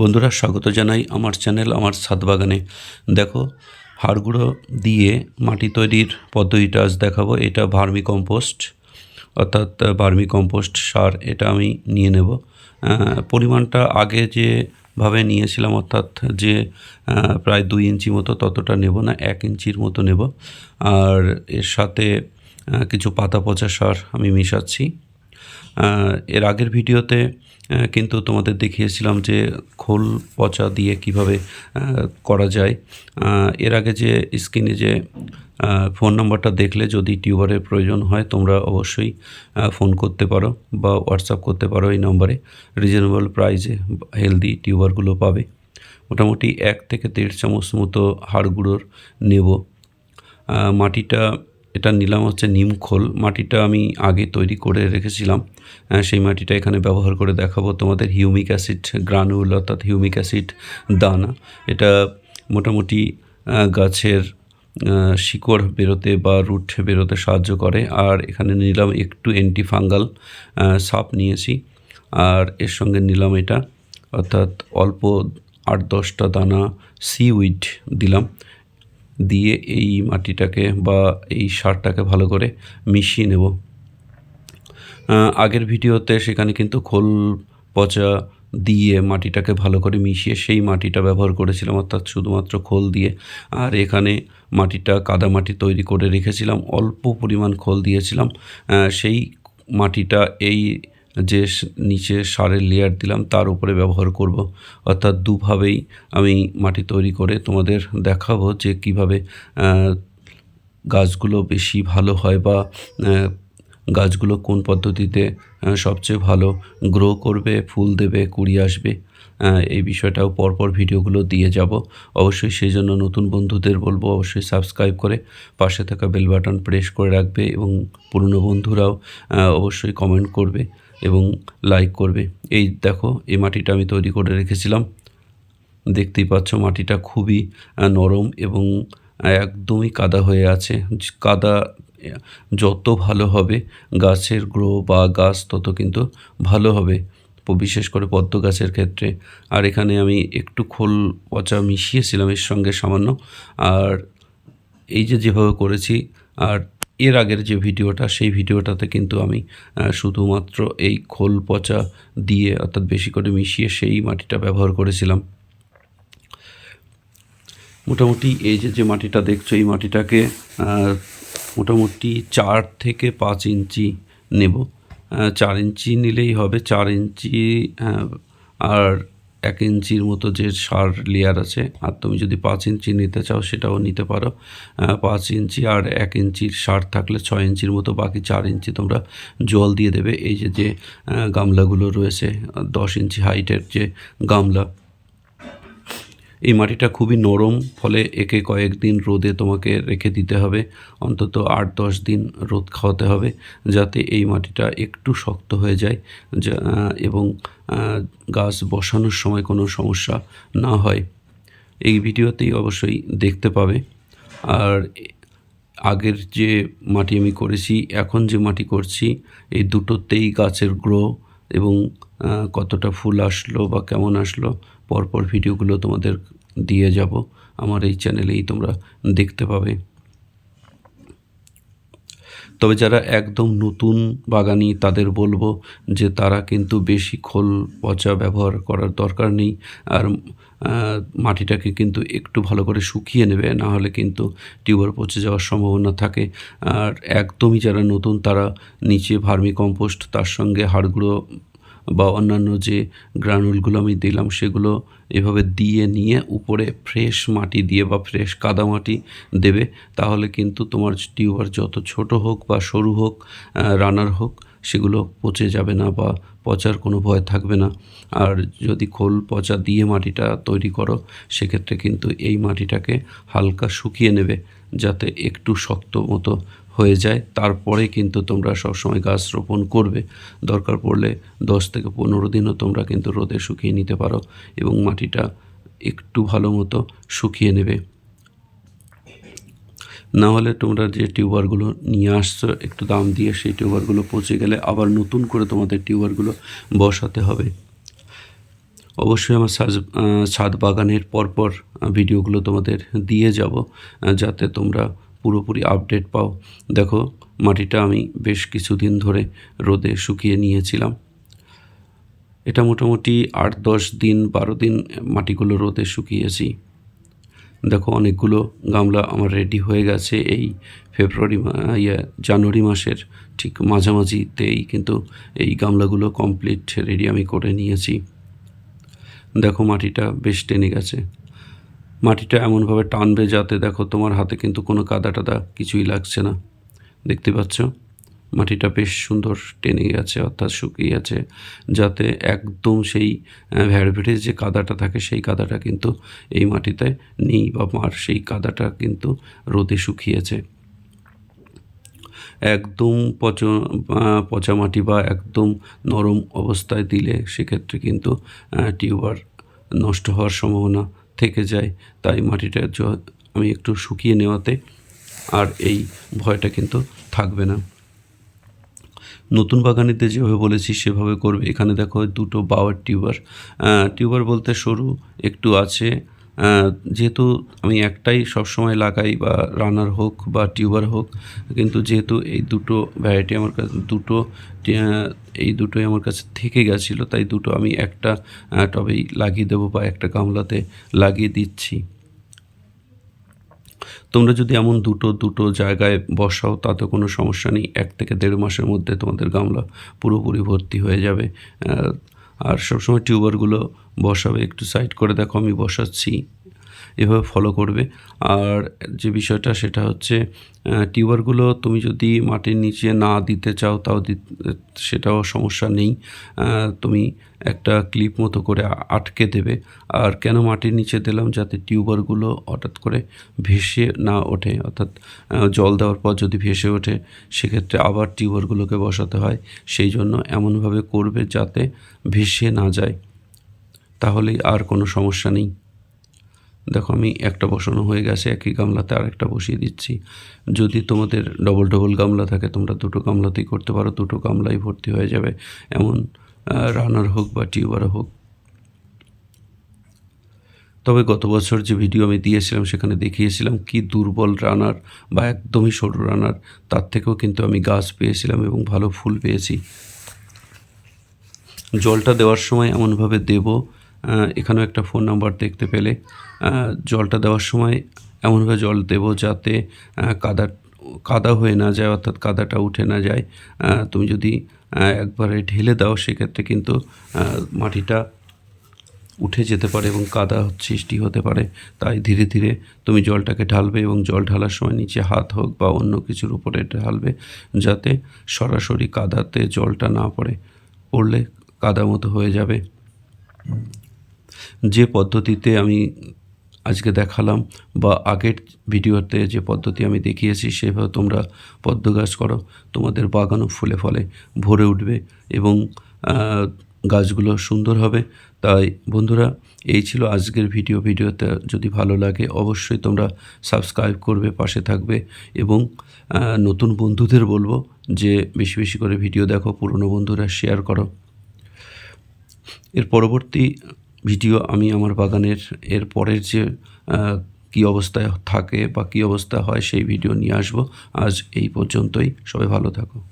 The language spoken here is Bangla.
বন্ধুরা স্বাগত জানাই আমার চ্যানেল আমার ছাদ বাগানে দেখো, হাড়গুঁড়ো দিয়ে মাটি তৈরির পদ্ধতিটা আজ দেখাবো। এটা ভার্মি কম্পোস্ট অর্থাৎ ভার্মি কম্পোস্ট সার এটা আমি নিয়ে নেব। পরিমাণটা আগে যেভাবে নিয়েছিলাম, অর্থাৎ যে প্রায় দুই ইঞ্চি মতো, ততটা নেব না, এক ইঞ্চির মতো নেব। আর এর সাথে কিছু পাতা পচা সার আমি মিশাচ্ছি। এর আগের ভিডিওতে কিন্তু তোমাদের দেখিয়েছিলাম যে খোল পচা দিয়ে কীভাবে করা যায়। এর আগে যে স্ক্রিনে যে ফোন নাম্বারটা দেখলে যদি টিউবারের প্রয়োজন হয়, তোমরা অবশ্যই ফোন করতে পারো বা হোয়াটসঅ্যাপ করতে পারো এই নম্বরে। রিজনেবল প্রাইসে হেলদি টিউবারগুলো পাবে। মোটামুটি এক থেকে দেড় চামচ মতো হাড় গুঁড়োর নেব। মাটিটা এটা নিলাম হচ্ছে নিমখোল মাটিটা আমি আগে তৈরি করে রেখেছিলাম। সেই মাটিটা এখানে ব্যবহার করে দেখাবো তোমাদের। হিউমিক অ্যাসিড, গ্রানুল অর্থাৎ হিউমিক অ্যাসিড দানা। এটা মোটামুটি গাছের শিকড় বেরোতে বা রুট বেরোতে সাহায্য করে। আর এখানে নিলাম একটু অ্যান্টি ফাঙ্গাল সাপ নিয়েছি। আর এর সঙ্গে নিলাম এটা, অর্থাৎ অল্প আট দশটা দানা সিউইড দিলাম। দিয়ে এই মাটিটাকে বা এই সারটাকে ভালো করে মিশিয়ে নেব। আগের ভিডিওতে সেখানে কিন্তু খোল পচা দিয়ে মাটিটাকে ভালো করে মিশিয়ে সেই মাটিটা ব্যবহার করেছিলাম, অর্থাৎ শুধুমাত্র খোল দিয়ে। আর এখানে মাটিটা কাদা মাটি তৈরি করে রেখেছিলাম, অল্প পরিমাণ খোল দিয়েছিলাম। সেই মাটিটা এই যে নিচে সারের লেয়ার দিলাম, তার উপরে ব্যবহার করব। অর্থাৎ দুভাবেই আমি মাটি তৈরি করে তোমাদের দেখাবো যে কীভাবে গাছগুলো বেশি ভালো হয় বা গাছগুলো কোন পদ্ধতিতে সবচেয়ে ভালো গ্রো করবে, ফুল দেবে, কুড়ি আসবে এই বিষয়টাও পরপর ভিডিওগুলো দিয়ে যাব। অবশ্যই সেই জন্য নতুন বন্ধুদের বলব, অবশ্যই সাবস্ক্রাইব করে পাশে থাকা বেল বাটন প্রেস করে রাখবে এবং পুরনো বন্ধুরাও অবশ্যই কমেন্ট করবে। এবং লাইক করবে। এই দেখো, এই মাটিটা আমি তৈরি করে রেখেছিলাম। দেখতেই পাচ্ছ মাটিটা খুবই নরম এবং একদমই কাদা হয়ে আছে। কাদা, যত ভালো হবে গাছের গ্রো বা গাছ, তত কিন্তু ভালো হবে। বিশেষ করে পদ্ম গাছের ক্ষেত্রে। আর এখানে আমি একটু খোল পচা মিশিয়েছিলাম এর সঙ্গে সামান্য। আর এই যে যেভাবে করেছি, আর এর আগের যে ভিডিওটা, সেই ভিডিওটাতে কিন্তু আমি শুধুমাত্র এই খোল পচা দিয়ে অর্থাৎ বেশি করে মিশিয়ে সেই মাটিটা ব্যবহার করেছিলাম। মোটামুটি এই যে যে মাটিটা দেখছ, এই মাটিটাকে মোটামুটি চার থেকে পাঁচ ইঞ্চি নেব। চার ইঞ্চি নিলেই হবে, চার ইঞ্চি আর এক ইঞ্চির মতো যে সার লেয়ার আছে, আর তুমি যদি পাঁচ ইঞ্চি নিতে চাও সেটাও নিতে পারো। পাঁচ ইঞ্চি আর এক ইঞ্চির সার থাকলে ছয় ইঞ্চির মতো, বাকি চার ইঞ্চি তোমরা জল দিয়ে দেবে। এই যে যে গামলাগুলো রয়েছে, দশ ইঞ্চি হাইটের যে গামলা এই মাটিটা খুবই নরম, ফলে একে কয়েকদিন রোদে তোমাকে রেখে দিতে হবে। অন্তত আট দশ দিন রোদ খাওয়াতে হবে, যাতে এই মাটিটা একটু শক্ত হয়ে যায়। এবং গাছ বসানোর সময় কোনো সমস্যা না হয়। এই ভিডিওতেই অবশ্যই দেখতে পাবে। আর আগের যে মাটি আমি করেছি, এখন যে মাটি করছি, এই দুটোতেই গাছের গ্রো এবং কতটা ফুল আসলো বা কেমন আসলো পরপর ভিডিওগুলো তোমাদের দিয়ে যাব। আমার এই চ্যানেলেই তোমরা দেখতে পাবে। তবে যারা একদম নতুন বাগানি, তাদের বলব যে তারা কিন্তু বেশি খোল পচা ব্যবহার করার দরকার নেই। আর মাটিটাকে কিন্তু একটু ভালো করে শুকিয়ে নেবে, না হলে কিন্তু টিউবার পচে যাওয়ার সম্ভাবনা থাকে। আর একদমই যারা নতুন, তারা নিচে ভার্মি কম্পোস্ট তার সঙ্গে হাড়গুঁড়ো বা অন্যান্য যে গ্রানুলগুলো আমি দিলাম, সেগুলো এভাবে দিয়ে নিয়ে উপরে ফ্রেশ মাটি দিয়ে বা ফ্রেশ কাদা মাটি দেবে। তাহলে কিন্তু তোমার টিউবার যত ছোট হোক বা সরু হোক রানার হোক, সেগুলো পচে যাবে না বা পচার কোনো ভয় থাকবে না। আর যদি খোল পচা দিয়ে মাটিটা তৈরি করো, সেক্ষেত্রে কিন্তু এই মাটিটাকে হালকা শুকিয়ে নেবে। যাতে একটু শক্ত মতো হয়ে যায়। তারপরে কিন্তু তোমরা সবসময় গাছ রোপণ করবে। দরকার পড়লে দশ থেকে পনেরো দিনও তোমরা কিন্তু রোদে শুকিয়ে নিতে পারো এবং মাটিটা একটু ভালো মতো শুকিয়ে নেবে। না হলে তোমরা যে টিউবারগুলো নিয়ে আসছো, একটু দাম দিয়ে সেই টিউবারগুলো পচে গেলে আবার নতুন করে তোমাদের টিউবারগুলো বসাতে হবে। অবশ্যই আমার সাজ ছাদ বাগানের পরপর ভিডিওগুলো তোমাদের দিয়ে যাব যাতে তোমরা পুরোপুরি আপডেট পাও। দেখো, মাটিটা আমি বেশ কিছুদিন ধরে রোদে শুকিয়ে নিয়েছিলাম। এটা মোটামুটি আট, দশ দিন, বারো দিন মাটিগুলো রোদে শুকিয়েছি। দেখো, অনেকগুলো গামলা আমার রেডি হয়ে গেছে এই ফেব্রুয়ারি ইয়ে জানুয়ারি মাসের ঠিক মাঝামাঝিতেই, কিন্তু এই গামলাগুলো কমপ্লিট রেডি আমি করে নিয়েছি। দেখো মাটিটা বেশ টেনে গেছে। মাটিটা এমনভাবে টানবে যাতে দেখো তোমার হাতে কিন্তু কোনো কাদা টাদা কিছুই লাগছে না। দেখতে পাচ্ছ? মাটিটা বেশ সুন্দর টেনে গেছে, অর্থাৎ শুকিয়ে গেছে, যাতে একদম সেই ভ্যাড়ভেড়ে যে কাদাটা থাকে, সেই কাদাটা কিন্তু এই মাটিতে নেই বা মার সেই কাদাটা কিন্তু রোদে শুকিয়েছে। একদম পচ পচা মাটি বা একদম নরম অবস্থায় দিলে সেক্ষেত্রে কিন্তু টিউবার নষ্ট হওয়ার সম্ভাবনা থেকে যায়। তাই মাটিটা আমি একটু শুকিয়ে নেওয়াতে আর এই ভয়টা কিন্তু থাকবে না। নতুন বাগানিতে যেভাবে বলেছি, সেভাবে করবে। এখানে দেখো দুটো বাওয়ার টিউবার। টিউবার বলতে সরু একটু আছে যেহেতু আমি একটাই সবসময় লাগাই বা রানার হোক বা টিউবার হোক, কিন্তু যেহেতু এই দুটো ভ্যারাইটি আমার কাছে, দুটো এই দুটোই আমার কাছে থেকে গেছিল, তাই দুটো আমি একটা টবেই লাগিয়ে দেবো বা একটা গামলাতে লাগিয়ে দিচ্ছি। তোমরা যদি এমন দুটো দুটো জায়গায় বসাও, তাতে কোনো সমস্যা নেই। এক থেকে দেড় মাসের মধ্যে তোমাদের গামলা পুরোপুরি ভর্তি হয়ে যাবে। আর সবসময় টিউবারগুলো বসাবে, একটু সাইড করে দেখো, আমি বসাচ্ছি। এভাবে ফলো করবে। আর যে বিষয়টা, সেটা হচ্ছে টিউবারগুলো তুমি যদি মাটির নিচে না দিতে চাও, তাও সেটাও সমস্যা নেই। তুমি একটা ক্লিপ মতো করে আটকে দেবে। আর কেন মাটির নিচে দিলাম? যাতে টিউবারগুলো হঠাৎ করে ভেসে না ওঠে। অর্থাৎ জল দেওয়ার পর যদি ভেসে ওঠে, সেক্ষেত্রে আবার টিউবারগুলোকে বসাতে হয়। সেই জন্য এমনভাবে করবে যাতে ভেসে না যায়। তাহলেই আর কোনো সমস্যা নেই। দেখো, আমি একটা বসানো হয়ে গেছে, একই গামলাতে আর একটা বসিয়ে দিচ্ছি। যদি তোমাদের ডবল ডবল গামলা থাকে, তোমরা দুটো গামলাতেই করতে পারো, দুটো গামলাই ভর্তি হয়ে যাবে। এমন রানার হোক বা টিউবার হোক। তবে গত বছর যে ভিডিও আমি দিয়েছিলাম, সেখানে দেখিয়েছিলাম কি দুর্বল রানার বা একদমই সরু রানার তার থেকেও কিন্তু আমি গাছ পেয়েছিলাম এবং ভালো ফুল পেয়েছি। জলটা দেওয়ার সময় এমনভাবে দেব এখানেও একটা ফোন নাম্বার দেখতে পেলে। জলটা দেওয়ার সময় এমনভাবে জল দেব যাতে কাদা কাদা হয়ে না যায়, অর্থাৎ কাদাটা উঠে না যায়। তুমি যদি একবারে ঢেলে দাও, সেক্ষেত্রে কিন্তু মাটিটা উঠে যেতে পারে এবং কাদা সৃষ্টি হতে পারে। তাই ধীরে ধীরে তুমি জলটাকে ঢালবে এবং জল ঢালার সময় নিচে হাত হোক বা অন্য কিছুর উপরে ঢালবে, যাতে সরাসরি কাদাতে জলটা না পড়ে। পড়লে কাদা মতো হয়ে যাবে। যে পদ্ধতিতে আমি আজকে দেখালাম বা আগের ভিডিওতে যে পদ্ধতি আমি দেখিয়েছি, সেভাবে তোমরা পদ্ম গাছ করো। তোমাদের বাগানও ফুলে ফলে ভরে উঠবে এবং গাছগুলো সুন্দর হবে। তাই বন্ধুরা, এই ছিল আজকের ভিডিও। ভিডিওতে যদি ভালো লাগে, অবশ্যই তোমরা সাবস্ক্রাইব করবে, পাশে থাকবে এবং নতুন বন্ধুদের বলব যে বেশি বেশি করে ভিডিও দেখো, পুরনো বন্ধুরা শেয়ার করো। এর পরবর্তী ভিডিও আমি আমার বাগানের এর পরের যে কি অবস্থায় থাকে বা কী অবস্থা হয় সেই ভিডিও নিয়ে আসব। আজ এই পর্যন্তই। সবাই ভালো থাকো।